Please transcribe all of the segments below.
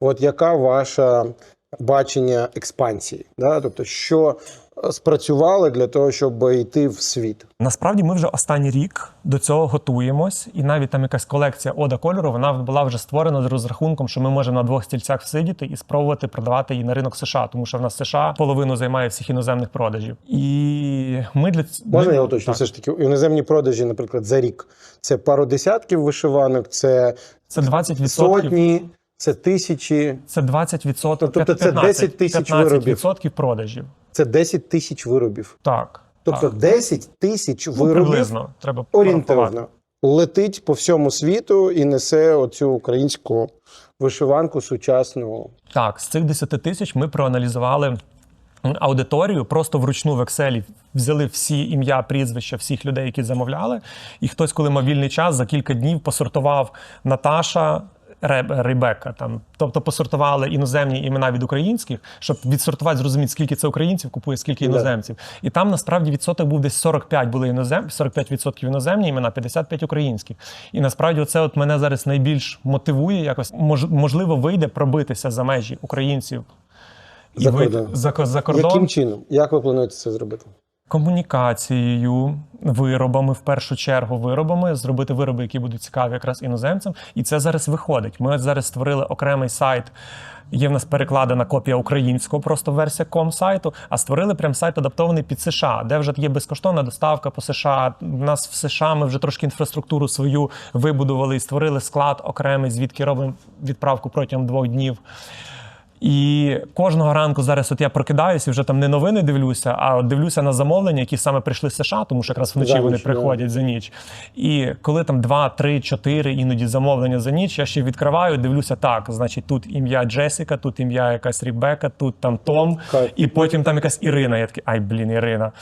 От яка ваша бачення експансії? Да? Тобто, що е, спрацювало для того, щоб йти в світ? Насправді ми вже останній рік до цього готуємось, і навіть там якась колекція ода кольору вона була вже створена з розрахунком, що ми можемо на двох стільцях всидіти і спробувати продавати її на ринок США, тому що в нас США половину займає всіх іноземних продажів. І ми для Можна я уточню? Все ж таки, іноземні продажі, наприклад, за рік це пару десятків вишиванок, це Це 20%. сотні, це тисячі, Це 20%. Тобто це 10 тисяч виробів. 15% продажів. це 10 тисяч виробів. Так. Тобто так. 10 тисяч Ну, виробів приблизно треба порахувати. орієнтовно летить по всьому світу і несе оцю українську вишиванку сучасну. Так, з цих 10 тисяч ми проаналізували аудиторію, просто вручну в Excel взяли всі ім'я, прізвища всіх людей, які замовляли. І хтось, коли мав вільний час, за кілька днів посортував Наташа. Ре- Ребека там, тобто посортували іноземні імена від українських, щоб відсортувати, зрозуміти, скільки це українців купує, скільки Да. іноземців. І там насправді відсоток був десь 45 були інозем, 45% іноземні імена, 55 українських. І насправді це от мене зараз найбільш мотивує якось. Мож, можливо, вийде пробитися за межі українців і За вийти кордон. за, за кордон Яким чином? Як ви плануєте це зробити? Комунікацією, виробами, в першу чергу, виробами, зробити вироби, які будуть цікаві якраз іноземцям. І це зараз виходить. Ми зараз створили окремий сайт. Є в нас перекладена копія українського, просто версія ком сайту, а створили прям сайт адаптований під США, де вже є безкоштовна доставка по США. У нас в США ми вже трошки інфраструктуру свою вибудували і створили склад окремий, звідки робимо відправку протягом двох днів. І кожного ранку зараз от я прокидаюся, і вже там не новини дивлюся, а от дивлюся на замовлення, які саме прийшли з США, тому що якраз вночі За вони ніч, да. приходять за ніч. І коли там 2, 3, 4 іноді замовлення за ніч, я ще відкриваю, дивлюся так. Значить, тут ім'я Джесіка, тут ім'я якась Рібека, тут там Том, і потім там якась Ірина. Я такий, ай, блін, Ірина.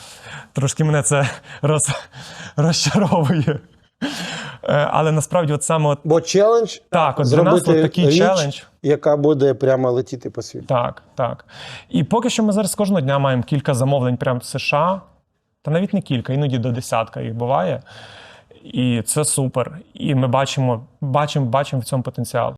Трошки мене це роз... розчаровує. Е, Але насправді, от саме от Бо челендж так, от для нас от такий річ, челендж. яка буде прямо летіти по світу. Так, так. І поки що ми зараз кожного дня маємо кілька замовлень прямо з США, та навіть не кілька, іноді до десятка їх буває. І це супер. І ми бачимо, бачимо, бачимо в цьому потенціал.